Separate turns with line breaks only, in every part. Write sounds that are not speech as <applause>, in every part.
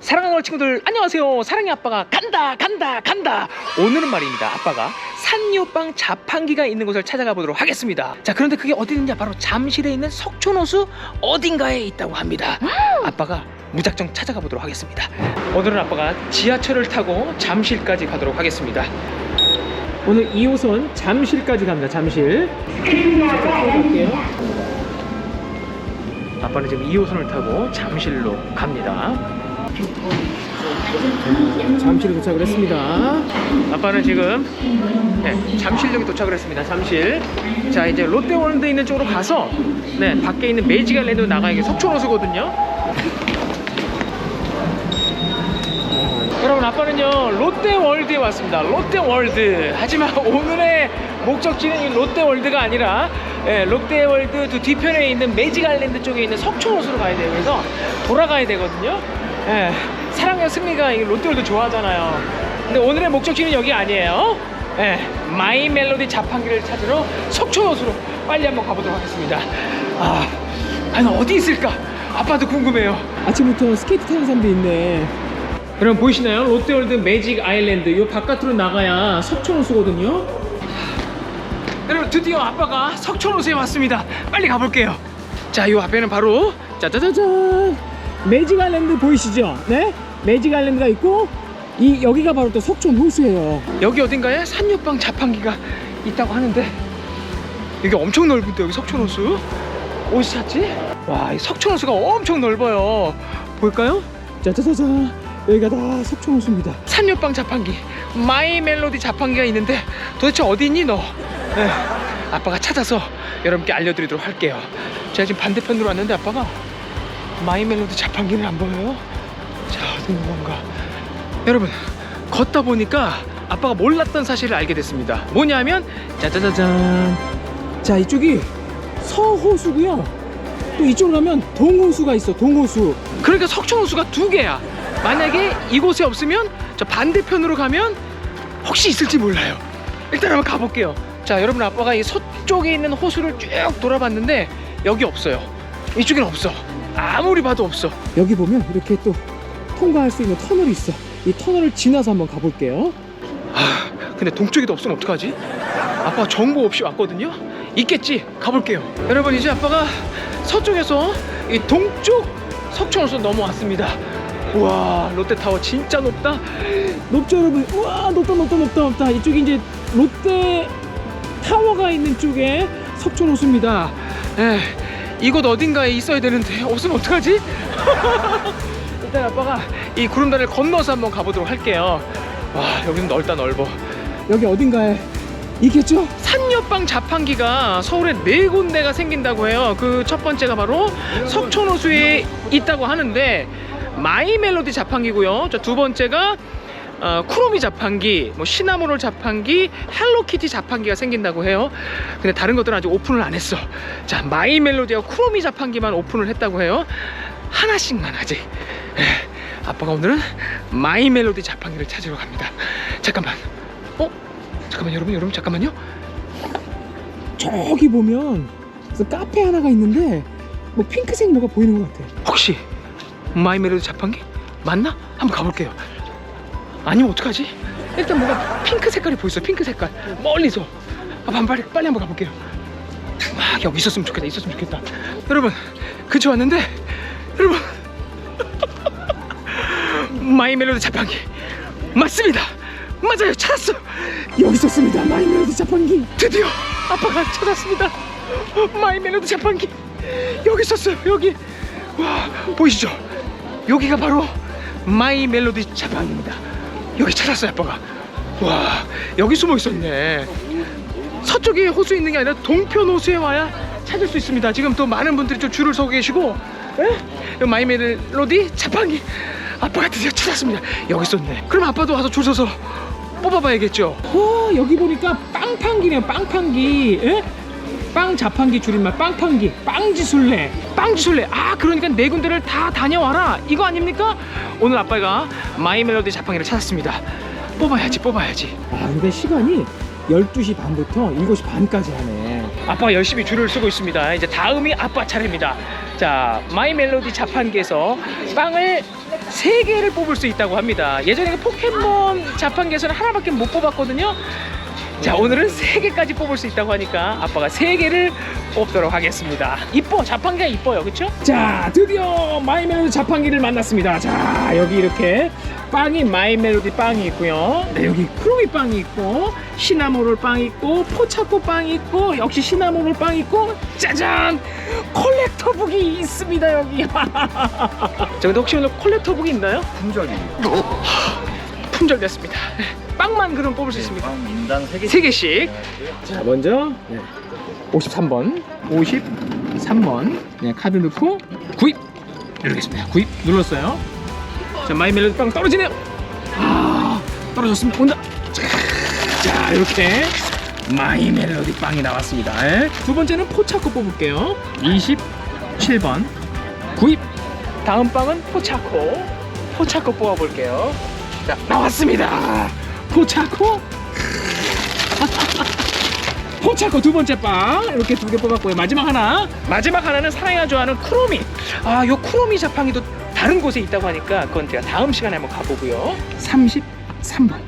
사랑하는 친구들 안녕하세요. 사랑의 아빠가 간다 간다 간다. 오늘은 말입니다. 아빠가 산요빵 자판기가 있는 곳을 찾아가 보도록 하겠습니다. 자 그런데 그게 어디 있느냐 바로 잠실에 있는 석촌호수 어딘가에 있다고 합니다. 아빠가 무작정 찾아가 보도록 하겠습니다. 오늘은 아빠가 지하철을 타고 잠실까지 가도록 하겠습니다. 오늘 2호선 잠실까지 갑니다 잠실 지금 2호선을 타고 잠실로 갑니다 잠실에 도착을 했습니다. 아빠는 지금 네, 잠실역에 도착을 했습니다. 잠실. 자 이제 롯데월드 있는 쪽으로 가서 네 밖에 있는 매지갈랜드로 나가 이게 속초호수거든요. 여러분 아빠는요 롯데월드에 왔습니다. 롯데월드. 하지만 오늘의 목적지는 이 롯데월드가 아니라 예, 롯데월드 두 뒤편에 있는 매지갈랜드 쪽에 있는 석촌호수로 가야 돼요. 그래서 돌아가야 되거든요. 예, 사랑의 승리가 이 롯데월드 좋아하잖아요. 근데 오늘의 목적지는 여기 아니에요. 예, 마이 멜로디 자판기를 찾으러 석촌호수로 빨리 한번 가보도록 하겠습니다. 아, 과연 어디 있을까? 아빠도 궁금해요. 아침부터 스케이트 타는 사람도 있네. 여러분 보이시나요? 롯데월드 매직 아일랜드 이 바깥으로 나가야 석촌호수거든요. 드디어 아빠가 석촌호수에 왔습니다. 빨리 가볼게요. 자, 이 앞에는 바로 짜자자잔 매직 아일랜드 보이시죠? 네? 매직 아일랜드가 있고 이 여기가 바로 또 석촌 호수예요. 여기 어딘가에 산유빵 자판기가 있다고 하는데 여기 엄청 넓은데 여기 석촌 호수 어디서 찾지? 와, 이 석촌 호수가 엄청 넓어요. 볼까요? 짜자자잔 여기가 다 석촌 호수입니다. 산유빵 자판기 마이 멜로디 자판기가 있는데 도대체 어디 있니 너? 네, 아빠가 찾아서 여러분께 알려드리도록 할게요. 제가 지금 반대편으로 왔는데 아빠가 마이 멜로디 자판기는 안 보여요. 자 어디 있는 건가? 여러분 걷다 보니까 아빠가 몰랐던 사실을 알게 됐습니다. 뭐냐면 짜자자잔. 자 이쪽이 서호수고요. 또 이쪽으로 가면 동호수가 있어. 동호수. 그러니까 석촌호수가 두 개야. 만약에 이곳에 없으면 저 반대편으로 가면 혹시 있을지 몰라요. 일단 한번 가볼게요. 자, 여러분 아빠가 이 서쪽에 있는 호수를 쭉 돌아봤는데 여기 없어요. 이쪽엔 없어. 아무리 봐도 없어. 여기 보면 이렇게 또 통과할 수 있는 터널이 있어. 이 터널을 지나서 한번 가볼게요. 아, 근데 동쪽에도 없으면 어떡하지? 아빠가 정보 없이 왔거든요. 있겠지. 가볼게요. 여러분 이제 아빠가 서쪽에서 이 동쪽 석촌호수 넘어왔습니다. 우와 롯데타워 진짜 높다. 높죠 여러분. 우와 높다 높다 높다 높다. 이쪽이 이제 롯데 타워가 있는 쪽에 석촌 호수입니다. 에 이곳 어딘가에 있어야 되는데 없으면 어떡하지? <laughs> 일단 아빠가 이 구름다리를 건너서 한번 가보도록 할게요. 와 여기는 넓다 넓어. 여기 어딘가에 있겠죠? 산여빵 자판기가 서울에 네 군데가 생긴다고 해요. 그 첫 번째가 바로 석촌호수에 있다고 하는데 마이 멜로디 자판기고요. 저 두 번째가 어, 쿠로미 자판기, 뭐 시나모롤 자판기, 헬로키티 자판기가 생긴다고 해요. 근데 다른 것들은 아직 오픈을 안 했어. 자, 마이 멜로디와 쿠로미 자판기만 오픈을 했다고 해요. 하나씩만 아직. 에, 아빠가 오늘은 마이 멜로디 자판기를 찾으러 갑니다. 잠깐만. 어? 잠깐만 여러분, 여러분 잠깐만요. 저기 보면 카페 하나가 있는데 뭐 핑크색 뭐가 보이는 것 같아. 혹시 마이 멜로디 자판기 맞나? 한번 가볼게요. 아니면 어떡하지? 일단 뭐가 핑크 색깔이 보였어. 핑크 색깔 멀리서. 아, 반- 빨리 빨리 한번 가볼게요. 막 여기 있었으면 좋겠다. 있었으면 좋겠다. 여러분 근처 왔는데 여러분 <laughs> 마이 멜로디 자판기 맞습니다. 맞아요. 찾았어. 여기 있었습니다. 마이 멜로디 자판기. 드디어 아빠가 찾았습니다. 마이 멜로디 자판기 여기 있었어요. 여기 와 보이시죠? 여기가 바로 마이 멜로디 자판기입니다. 여기 찾았어요, 아빠가. 와, 여기 숨어 있었네. 서쪽에 호수 있는 게 아니라 동편 호수에 와야 찾을 수 있습니다. 지금 또 많은 분들이 좀 줄을 서고 계시고, 예? 여기 마이 멜로디 자판기. 아빠가 드디어 찾았습니다. 여기 있었네. 그럼 아빠도 와서 줄 서서 뽑아봐야겠죠. 와, 여기 보니까 빵판기네요, 빵판기. 예? 빵 자판기 줄임말 빵판기 빵지술래 빵지술래 아 그러니까 네 군데를 다 다녀와라 이거 아닙니까 오늘 아빠가 마이 멜로디 자판기를 찾았습니다 뽑아야지 뽑아야지 아 근데 시간이 12시 반부터 7시 반까지 하네 아빠가 열심히 줄을 서고 있습니다. 이제 다음이 아빠 차례입니다. 자, 마이 멜로디 자판기에서 빵을 세 개를 뽑을 수 있다고 합니다. 예전에 그 포켓몬 자판기에서는 하나밖에 못 뽑았거든요. 자, 오늘은 세 개까지 뽑을 수 있다고 하니까 아빠가 세 개를 뽑도록 하겠습니다. 이뻐, 자판기가 이뻐요, 그렇죠? 자, 드디어 마이 멜로디 자판기를 만났습니다. 자, 여기 이렇게 빵이 마이 멜로디 빵이 있고요. 네, 여기 크로미 빵이 있고 시나모롤 빵이 있고 포차코 빵이 있고 역시 시나모롤 빵이 있고 짜잔 콜렉터북이 있습니다 여기. <laughs> 자, 근데 혹시 오늘 콜렉터북이 있나요?
품절이
품절됐습니다. 빵만 그럼 뽑을 수 있습니까?
빵 인당 3개
세 개씩. 자, 먼저 네. 53번, 53번 네, 카드 넣고 구입 누르겠습니다. 구입 눌렀어요. 자, 마이 멜로디 빵 떨어지네요. 아, 떨어졌습니다. 온다. 자, 자, 이렇게 마이 멜로디 빵이 나왔습니다. 예. 두 번째는 포차코 뽑을게요. 27번 구입. 다음 빵은 포차코. 포차코 뽑아볼게요. 자, 나왔습니다. 포차코. <laughs> 포차코 두 번째 빵 이렇게 두 개 뽑았고요. 마지막 하나. 마지막 하나는 사랑이가 좋아하는 크로미. 아, 요 크로미 자판기도 다른 곳에 있다고 하니까 그건 제가 다음 시간에 한번 가보고요. 33번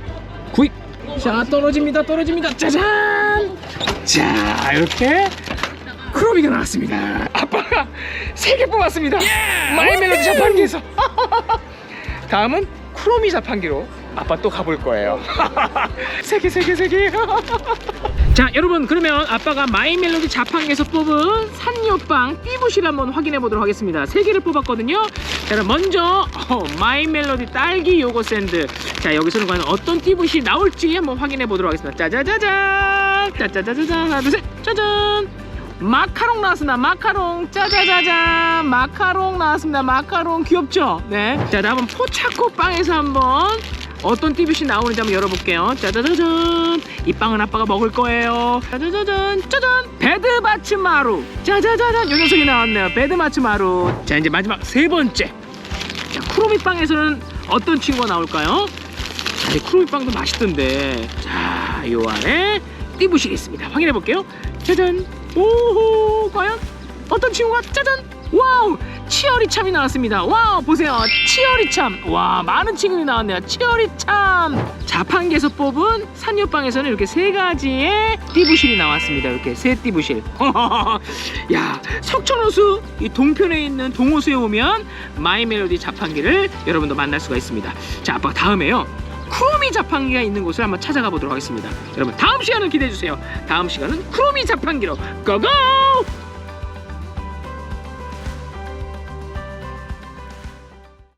구입. 자, 떨어집니다. 떨어집니다. 짜잔. 자, 이렇게 크로미가 나왔습니다. 아빠가 세 개 뽑았습니다. 마이 멜로디 자판기에서. 다음은 크로미 자판기로 아빠 또 가볼 거예요. 세 개, 세 개, 세 개. 자, 여러분 그러면 아빠가 마이 멜로디 자판기에서 뽑은 산요빵 띠부실 한번 확인해 보도록 하겠습니다. 세 개를 뽑았거든요. 자, 그럼 먼저 어, 마이 멜로디 딸기 요거 샌드. 자, 여기서는 과연 어떤 띠부실 나올지 한번 확인해 보도록 하겠습니다. 짜자자잔, 짜자자자잔, 하나, 둘, 셋, 짜잔. 마카롱 나왔습니다. 마카롱 짜자자잔 마카롱 나왔습니다. 마카롱 귀엽죠? 네. 자, 다음은 포차코 빵에서 한번 어떤 띠빗이 나오는지 한번 열어볼게요. 짜자자잔. 이 빵은 아빠가 먹을 거예요. 짜자자잔. 짜잔. 베드마츠마루. 짜자자잔. 요 녀석이 나왔네요. 베드마츠마루. 자, 이제 마지막 세 번째. 자, 쿠로미 빵에서는 어떤 친구가 나올까요? 자, 이 쿠로미 빵도 맛있던데. 자, 요 안에 띠부실이 있습니다. 확인해 볼게요. 짜잔. 오호, 과연 어떤 친구가 짜잔. 와우, 치어리참이 나왔습니다. 와우, 보세요. 치어리참. 와, 많은 친구들이 나왔네요. 치어리참. 자판기에서 뽑은 산유빵에서는 이렇게 세 가지의 띠부실이 나왔습니다. 이렇게 세 띠부실. <laughs> 야, 석촌호수 이 동편에 있는 동호수에 오면 마이 멜로디 자판기를 여러분도 만날 수가 있습니다. 자, 아빠 다음에요. 크로미 자판기가 있는 곳을 한번 찾아가 보도록 하겠습니다. 여러분 다음 시간을 기대해 주세요. 다음 시간은 크로미 자판기로 고고!